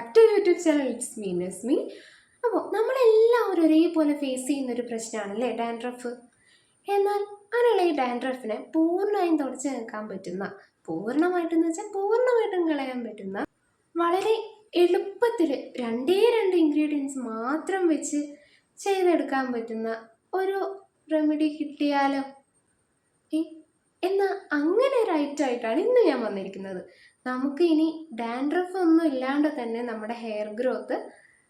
Back to YouTube channel it's me Nasmi അപ്പോൾ നമ്മളെല്ലാവരും ഒരേപോലെ ഫേസ് ചെയ്യുന്ന ഒരു പ്രശ്നമാണല്ലേ ഡാൻഡ്രഫ് എന്നാൽ അങ്ങനെയുള്ള ഈ ഡാൻഡ്രഫിനെ പൂർണമായും തുടച്ച് നിൽക്കാൻ പറ്റുന്ന പൂർണമായിട്ടെന്ന് വെച്ചാൽ പൂർണമായിട്ടും കളയാൻ പറ്റുന്ന വളരെ എളുപ്പത്തിൽ രണ്ടേ രണ്ട് ഇൻഗ്രീഡിയൻസ് മാത്രം വെച്ച് ചെയ്തെടുക്കാൻ പറ്റുന്ന ഒരു റെമഡി കിട്ടിയാലോ? എന്നാൽ അങ്ങനെ ഒരു ഐറ്റമായിട്ടാണ് ഇന്ന് ഞാൻ വന്നിരിക്കുന്നത്. നമുക്ക് ഇനി ഡാൻഡ്രഫ് ഒന്നും ഇല്ലാണ്ട് തന്നെ നമ്മുടെ ഹെയർ ഗ്രോത്ത്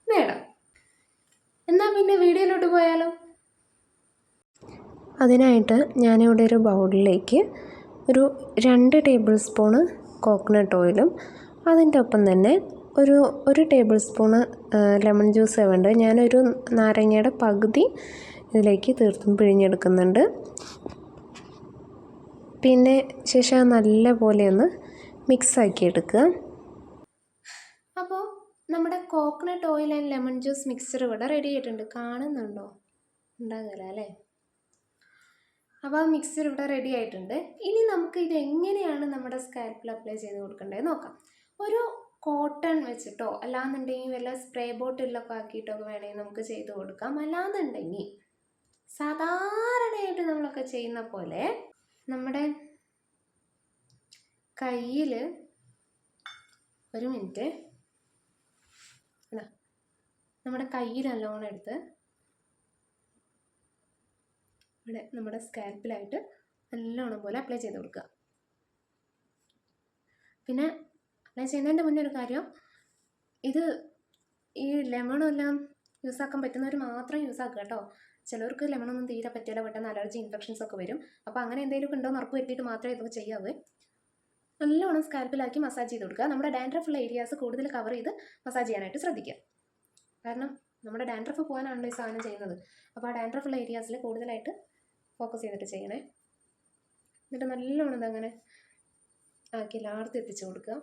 നേടാം. എന്നാൽ പിന്നെ വീഡിയോയിലോട്ട് പോയാലോ? അതിനായിട്ട് ഞാനിവിടെ ഒരു ബൗളിലേക്ക് ഒരു രണ്ട് ടേബിൾ സ്പൂണ് കോക്കനട്ട് ഓയിലും അതിന്റെ ഒപ്പം തന്നെ ഒരു ഒരു ടേബിൾ സ്പൂണ് ലെമൺ ജ്യൂസ് വേണ്ട ഞാനൊരു നാരങ്ങയുടെ പകുതി ഇതിലേക്ക് തീർത്തും പിഴിഞ്ഞെടുക്കുന്നുണ്ട്. പിന്നെ ശേഷം നല്ല നല്ലപോലെ ഒന്ന് മിക്സ് ആക്കി എടുക്കുക അപ്പോൾ നമ്മുടെ coconut oil and lemon juice mixer ഇവിടെ റെഡി ആയിട്ടുണ്ട്. കാണുന്നുണ്ടോ? ഉണ്ടാകില്ല അല്ലേ? അപ്പോൾ ആ മിക്സർ ഇവിടെ റെഡി ആയിട്ടുണ്ട്. ഇനി നമുക്ക് ഇത് എങ്ങനെയാണ് നമ്മുടെ സ്കാൽപ്പിൽ അപ്ലൈ ചെയ്ത് കൊടുക്കേണ്ടത് നോക്കാം. ഒരു കോട്ടൺ വെച്ചിട്ടോ അല്ലാന്നുണ്ടെങ്കിൽ വല്ല സ്പ്രേ ബോട്ടിലൊക്കെ ആക്കിയിട്ടൊക്കെ വേണമെങ്കിൽ നമുക്ക് ചെയ്ത് കൊടുക്കാം. അല്ലാന്നുണ്ടെങ്കിൽ സാധാരണയായിട്ട് നമ്മളൊക്കെ ചെയ്യുന്ന പോലെ നമ്മുടെ കയ്യിൽ ഒരു മിനിറ്റ്. നമ്മുടെ കയ്യിൽ നല്ലോണം എടുത്ത് ഇവിടെ നമ്മുടെ സ്കാൽപ്പിലായിട്ട് നല്ലോണം പോലെ അപ്ലൈ ചെയ്ത് കൊടുക്കുക. പിന്നെ അപ്ലൈ ചെയ്യുന്നതിന്റെ മുന്നേ ഒരു കാര്യം ഇത് ഈ ലെമണെല്ലാം യൂസ് ആക്കാൻ പറ്റുന്നവർ മാത്രം യൂസ് ആക്കുക കേട്ടോ. ചിലർക്ക് ലെമണൊന്നും തീരെ പറ്റില്ല പെട്ടെന്ന് അലർജി ഇൻഫെക്ഷൻസ് ഒക്കെ വരും. അപ്പോൾ അങ്ങനെ എന്തെങ്കിലുമൊക്കെ ഉണ്ടോ എന്ന് ഉറപ്പ് വരുത്തിയിട്ട് മാത്രമേ ഇതൊക്കെ ചെയ്യാവൂ. നല്ലോണം സ്കാൽപ്പിലാക്കി മസാജ് ചെയ്ത് കൊടുക്കുക. നമ്മുടെ ഡാൻഡ്രഫുള്ള ഏരിയാസ് കൂടുതൽ കവർ ചെയ്ത് മസാജ് ചെയ്യാനായിട്ട് ശ്രദ്ധിക്കുക. കാരണം നമ്മുടെ ഡാൻഡ്രഫ് പോകാനാണല്ലോ ഈ സാധനം ചെയ്യുന്നത്. അപ്പോൾ ആ ഡാൻഡ്രഫുള്ള ഏരിയാസിൽ കൂടുതലായിട്ട് ഫോക്കസ് ചെയ്തിട്ട് ചെയ്യണേ. എന്നിട്ട് നല്ലോണം ഇതങ്ങനെ ആക്കി എല്ലായിടത്തും എത്തിച്ചു കൊടുക്കുക.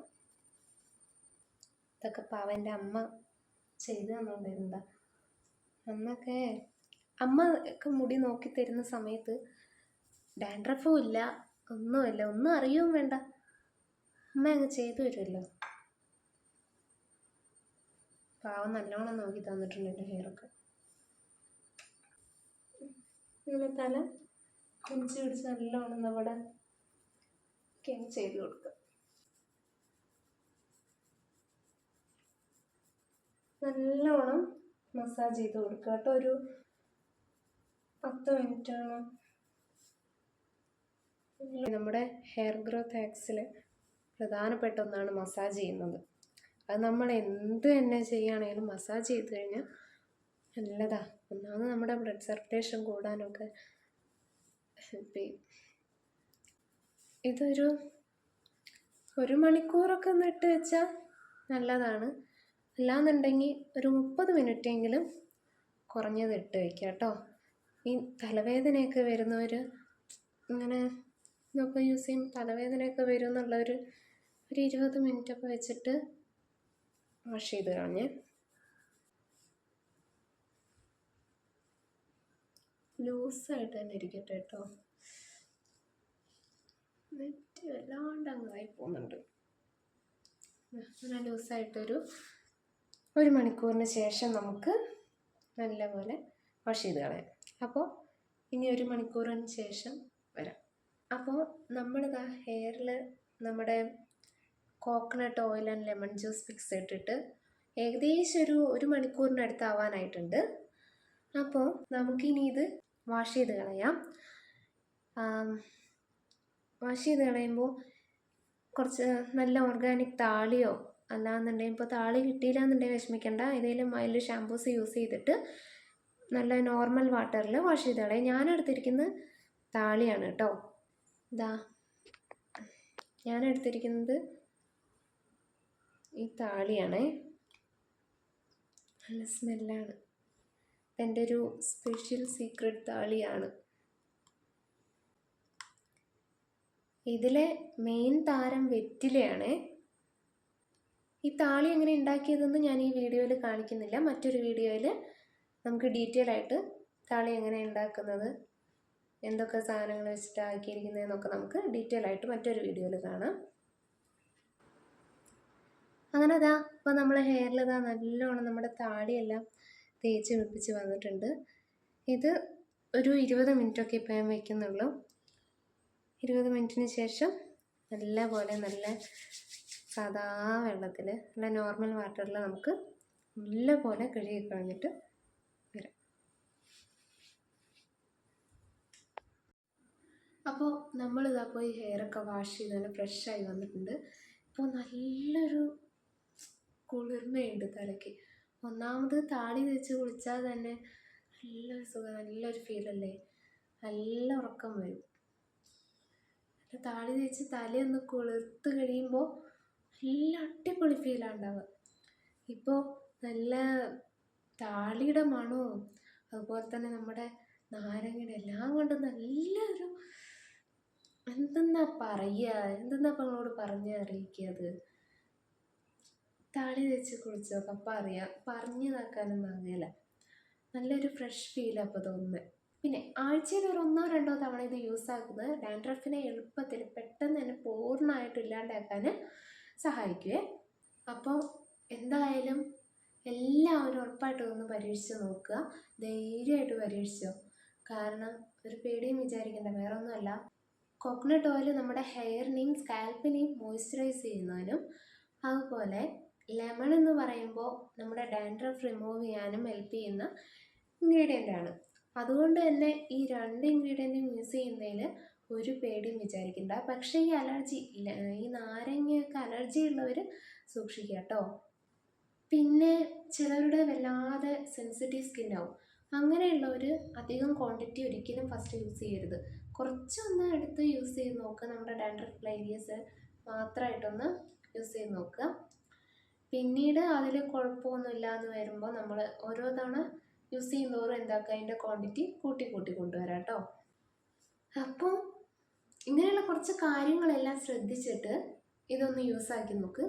ഇതൊക്കെ പാവന്റെ അമ്മ ചെയ്തു തന്നുകൊണ്ടിരുന്നതാ അന്നൊക്കെ അമ്മ ഒക്കെ മുടി നോക്കി തരുന്ന സമയത്ത് ഡാൻഡ്രഫും ഇല്ല ഒന്നുമില്ല ഒന്നും അറിയുകയും വേണ്ട. അമ്മ ചെയ്തു തരുമല്ലോ. പാവം നല്ലോണം നോക്കി തന്നിട്ടുണ്ട് എന്റെ ഹെയറൊക്കെ. ഇങ്ങനെ തല കുഞ്ച് പിടിച്ച് നല്ലോണം നമ്മുടെ കെങ് ചെയ്ത് കൊടുക്കുക. നല്ലോണം മസാജ് ചെയ്ത് കൊടുക്കുക. കേട്ടോ ഒരു പത്ത് മിനിറ്റാണ്. നമ്മുടെ ഹെയർ ഗ്രോത്ത് ആക്സിൽ പ്രധാനപ്പെട്ട ഒന്നാണ് മസാജ് ചെയ്യുന്നത്. അത് നമ്മൾ എന്ത് തന്നെ ചെയ്യുകയാണെങ്കിലും മസാജ് ചെയ്ത് കഴിഞ്ഞാൽ നല്ലതാ. ഒന്നാമത് നമ്മുടെ ബ്ലഡ് സർക്കുലേഷൻ കൂടാനൊക്കെ ഹെൽപ്പ് ചെയ്യും. ഇതൊരു ഒരു മണിക്കൂറൊക്കെ ഒന്ന് ഇട്ട് വെച്ചാൽ നല്ലതാണ്. അല്ലാന്നുണ്ടെങ്കിൽ ഒരു മുപ്പത് മിനിറ്റെങ്കിലും കുറഞ്ഞത് ഇട്ട് വയ്ക്കുക കേട്ടോ. ഈ തലവേദനയൊക്കെ വരുന്നവർ ഇങ്ങനെ ഇതൊക്കെ യൂസ് ചെയ്യും. തലവേദനയൊക്കെ വരും എന്നുള്ളൊരു ഒരു ഇരുപത് മിനിറ്റൊക്കെ വെച്ചിട്ട് വാഷ് ചെയ്ത് കളഞ്ഞ്. ലൂസായിട്ട് തന്നെ ഇരിക്കട്ടെ കേട്ടോ നെറ്റ് വല്ലാണ്ട് അങ്ങായി പോകുന്നുണ്ട്. അങ്ങനെ ലൂസായിട്ടൊരു ഒരു മണിക്കൂറിന് ശേഷം നമുക്ക് നല്ലപോലെ വാഷ് ചെയ്ത് കളയാം. അപ്പോൾ ഇനി ഒരു മണിക്കൂറിന് ശേഷം വരാം. അപ്പോൾ നമ്മളിതാ ഹെയറിൽ നമ്മുടെ coconut oil and lemon juice mix ഇട്ടിട്ട് ഏകദേശം ഒരു ഒരു മണിക്കൂറിനടുത്ത് ആവാനായിട്ടുണ്ട് അപ്പോൾ നമുക്കിനി ഇത് വാഷ് ചെയ്ത് കളയാം. വാഷ് ചെയ്ത് കളയുമ്പോൾ കുറച്ച് നല്ല ഓർഗാനിക് താളിയോ അല്ലാന്നുണ്ടെങ്കിൽ ഇപ്പോൾ താളി കിട്ടിയില്ല എന്നുണ്ടെങ്കിൽ വിഷമിക്കേണ്ട. ഏതെങ്കിലും മൈൽഡ് ഷാമ്പൂസ് യൂസ് ചെയ്തിട്ട് നല്ല നോർമൽ വാട്ടറിൽ വാഷ് ചെയ്ത് കളയാം. ഞാനെടുത്തിരിക്കുന്ന താളിയാണ് കേട്ടോ. ഇതാ ഞാൻ എടുത്തിരിക്കുന്നത് ഈ താളിയാണേ. നല്ല സ്മെല്ലാണ്. എന്റെ ഒരു സ്പെഷ്യൽ സീക്രട്ട് താളിയാണ്. ഇതിലെ മെയിൻ താരം വെറ്റിലയാണ്. ഈ താളി എങ്ങനെ ഉണ്ടാക്കിയതെന്ന് ഞാൻ ഈ വീഡിയോയിൽ കാണിക്കുന്നില്ല. മറ്റൊരു വീഡിയോയിൽ നമുക്ക് ഡീറ്റെയിൽ ആയിട്ട് താളി എങ്ങനെ ഉണ്ടാക്കുന്നത് എന്തൊക്കെ സാധനങ്ങൾ വെച്ചിട്ട് ആക്കിയിരിക്കുന്നതെന്നൊക്കെ നമുക്ക് ഡീറ്റെയിൽ ആയിട്ട് മറ്റൊരു വീഡിയോയിൽ കാണാം. അങ്ങനെ അതാ ഇപ്പോൾ നമ്മൾ ഹെയറിൽ ഇതാ നല്ലോണം നമ്മുടെ താടിയെല്ലാം തേച്ച് പിടിപ്പിച്ച് വന്നിട്ടുണ്ട്. ഇത് ഒരു ഇരുപത് മിനിറ്റൊക്കെ ഇപ്പം ഞാൻ വയ്ക്കുന്നുള്ളൂ ഇരുപത് മിനിറ്റിന് ശേഷം നല്ല പോലെ നല്ല സാധാ വെള്ളത്തിൽ നല്ല നോർമൽ വാട്ടറിൽ നമുക്ക് നല്ല പോലെ കഴുകി കളഞ്ഞിട്ട് വരാം. അപ്പോൾ നമ്മളിതാ പോയി ഹെയറൊക്കെ വാഷ് ചെയ്ത് നല്ല ഫ്രഷായി വന്നിട്ടുണ്ട്. ഇപ്പോൾ നല്ലൊരു കുളിർമയുണ്ട് തലയ്ക്ക്. ഒന്നാമത് താടി തേച്ച് കുളിച്ചാൽ തന്നെ നല്ലൊരു സുഖം നല്ലൊരു ഫീലല്ലേ നല്ല ഉറക്കം വരും. താടി തേച്ച് തലയൊന്ന് കുളിർത്ത് കഴിയുമ്പോൾ നല്ല അടിപൊളി ഫീലാണ് ഉണ്ടാവുക. ഇപ്പോൾ നല്ല താളിയുടെ മണവും അതുപോലെ തന്നെ നമ്മുടെ നാരങ്ങയുടെ എല്ലാം കൊണ്ടും നല്ലൊരു എന്തെന്നാ പറയുക എന്തെന്നാ ഇപ്പം നിങ്ങളോട് പറഞ്ഞ് അറിയിക്കുക അത്? താടി വെച്ച് കുളിച്ച് നോക്കാം അപ്പം അറിയാം. പറഞ്ഞു നോക്കാനും നല്ലൊരു ഫ്രഷ് ഫീൽ അപ്പോൾ തോന്നുന്നത് പിന്നെ ആഴ്ചയിൽ ഒരു ഒന്നോ രണ്ടോ തവണ ഇത് യൂസ് ആക്കുന്നത് ഡാൻഡ്രഫിനെ എളുപ്പത്തിൽ പെട്ടെന്ന് തന്നെ പൂർണമായിട്ട് ഇല്ലാണ്ടാക്കാൻ സഹായിക്കുവേ. അപ്പോൾ എന്തായാലും എല്ലാവരും ഉറപ്പായിട്ടും ഒന്ന് പരീക്ഷിച്ച് നോക്കുക. ധൈര്യമായിട്ട് പരീക്ഷിച്ചോ. കാരണം ഒരു പേടിയും വിചാരിക്കേണ്ട. വേറെ ഒന്നുമല്ല കോക്കനട്ട് ഓയിൽ നമ്മുടെ ഹെയറിനെയും സ്കാൽപ്പിനെയും മോയ്സ്ചറൈസ് ചെയ്യുന്നതിനും അതുപോലെ ലെമൺ എന്ന് പറയുമ്പോൾ നമ്മുടെ ഡാൻഡ്രഫ് റിമൂവ് ചെയ്യാനും ഹെൽപ്പ് ചെയ്യുന്ന ഇൻഗ്രീഡിയന്റ് ആണ്. അതുകൊണ്ട് തന്നെ ഈ രണ്ട് ഇൻഗ്രീഡിയന്റും യൂസ് ചെയ്യുന്നതിൽ ഒരു പേടിയും വിചാരിക്കണ്ട. പക്ഷേ ഈ അലർജി ഈ നാരങ്ങയൊക്കെ അലർജി ഉള്ളവർ സൂക്ഷിക്കുക കേട്ടോ പിന്നെ ചിലരുടെ വല്ലാതെ സെൻസിറ്റീവ് സ്കിൻ ആവും. അങ്ങനെയുള്ളവർ അധികം ക്വാണ്ടിറ്റി ഒരിക്കലും ഫസ്റ്റ് യൂസ് ചെയ്യരുത്. കുറച്ചൊന്ന് എടുത്ത് യൂസ് ചെയ്ത് നോക്കുക നമ്മുടെ ഡാൻഡ്രഫ് ഏരിയസ് മാത്രമായിട്ടൊന്ന് യൂസ് ചെയ്ത് നോക്കുക. പിന്നീട് അതിൽ കുഴപ്പമൊന്നുമില്ല എന്ന് വരുമ്പോൾ നമ്മൾ ഓരോ തവണ യൂസ് ചെയ്യുന്നതോറും എന്താക്കുക? അതിന്റെ ക്വാണ്ടിറ്റി കൂട്ടി കൂട്ടി കൊണ്ടുവരാം കേട്ടോ. അപ്പോൾ ഇങ്ങനെയുള്ള കുറച്ച് കാര്യങ്ങളെല്ലാം ശ്രദ്ധിച്ചിട്ട് ഇതൊന്ന് യൂസ് ആക്കി നോക്ക്.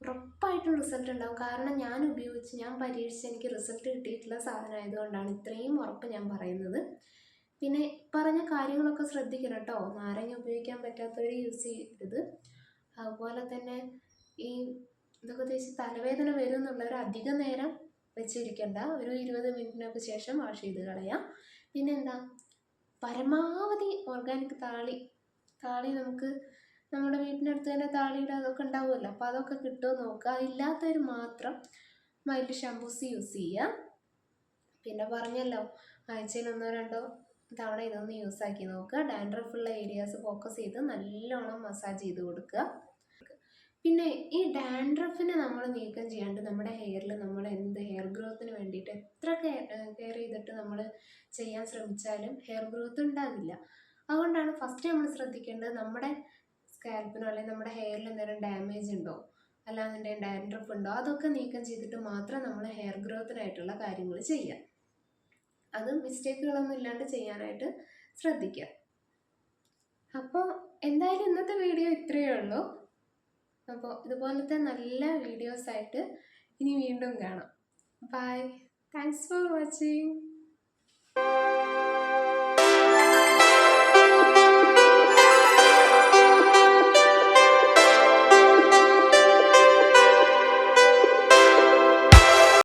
ഉറപ്പായിട്ടും റിസൾട്ട് ഉണ്ടാവും. കാരണം ഞാൻ ഉപയോഗിച്ച് ഞാൻ പരീക്ഷിച്ച് എനിക്ക് റിസൾട്ട് കിട്ടിയിട്ടുള്ള സാധനം ആയതുകൊണ്ടാണ് ഇത്രയും ഉറപ്പ് ഞാൻ പറയുന്നത്. പിന്നെ പറഞ്ഞ കാര്യങ്ങളൊക്കെ ശ്രദ്ധിക്കണം കേട്ടോ. നാരങ്ങ ഉപയോഗിക്കാൻ പറ്റാത്തവർ യൂസ് ചെയ്യരുത്. അതുപോലെ തന്നെ ഈ ഇതൊക്കെ തേച്ച് തലവേദന വരും എന്നുള്ളവർ അധിക നേരം വെച്ചിരിക്കണ്ട. ഒരു ഇരുപത് മിനിറ്റിനൊക്കെ ശേഷം വാഷ് ചെയ്ത് കളയാം. പിന്നെന്താ? പരമാവധി ഓർഗാനിക് താളി. താളി നമുക്ക് നമ്മുടെ വീട്ടിനടുത്ത് തന്നെ താളിയുടെ അതൊക്കെ ഉണ്ടാവുമല്ലോ. അപ്പോൾ അതൊക്കെ കിട്ടുമോ നോക്കുക. ഇല്ലാത്തവർ മാത്രം മൈൽഡ് ഷാമ്പൂസ് യൂസ് ചെയ്യുക പിന്നെ പറഞ്ഞല്ലോ ആഴ്ചയിൽ ഒന്നോ രണ്ടോ തവണ ഇതൊന്ന് യൂസ് ആക്കി നോക്കുക. ഡാൻഡ്രഫ് ഉള്ള ഏരിയാസ് ഫോക്കസ് ചെയ്ത് നല്ലോണം മസാജ് ചെയ്ത് കൊടുക്കുക. പിന്നെ ഈ ഡാൻഡ്രഫിനെ നമ്മൾ നീക്കം ചെയ്യാണ്ട് നമ്മുടെ ഹെയറിൽ നമ്മൾ എന്ത് ഹെയർ ഗ്രോത്തിന് വേണ്ടിയിട്ട് എത്ര കെയർ ചെയ്തിട്ട് നമ്മൾ ചെയ്യാൻ ശ്രമിച്ചാലും ഹെയർ ഗ്രോത്ത് ഉണ്ടാകില്ല അതുകൊണ്ടാണ് ഫസ്റ്റ് നമ്മൾ ശ്രദ്ധിക്കേണ്ടത് നമ്മുടെ സ്കാൽപ്പിനോ അല്ലെങ്കിൽ നമ്മുടെ ഹെയറിൽ എന്തെങ്കിലും ഡാമേജ് ഉണ്ടോ? അല്ലാന്നുണ്ടെങ്കിൽ ഡാൻഡ്രഫ് ഉണ്ടോ? അതൊക്കെ നീക്കം ചെയ്തിട്ട് മാത്രം നമ്മൾ ഹെയർ ഗ്രോത്തിനായിട്ടുള്ള കാര്യങ്ങൾ ചെയ്യുക അത് മിസ്റ്റേക്കുകളൊന്നും ഇല്ലാണ്ട് ചെയ്യാനായിട്ട് ശ്രദ്ധിക്കുക അപ്പോൾ എന്തായാലും ഇന്നത്തെ വീഡിയോ ഇത്രയേ ഉള്ളൂ. അപ്പോൾ ഇതുപോലത്തെ നല്ല വീഡിയോസായിട്ട് ഇനി വീണ്ടും കാണാം. Bye thanks for watching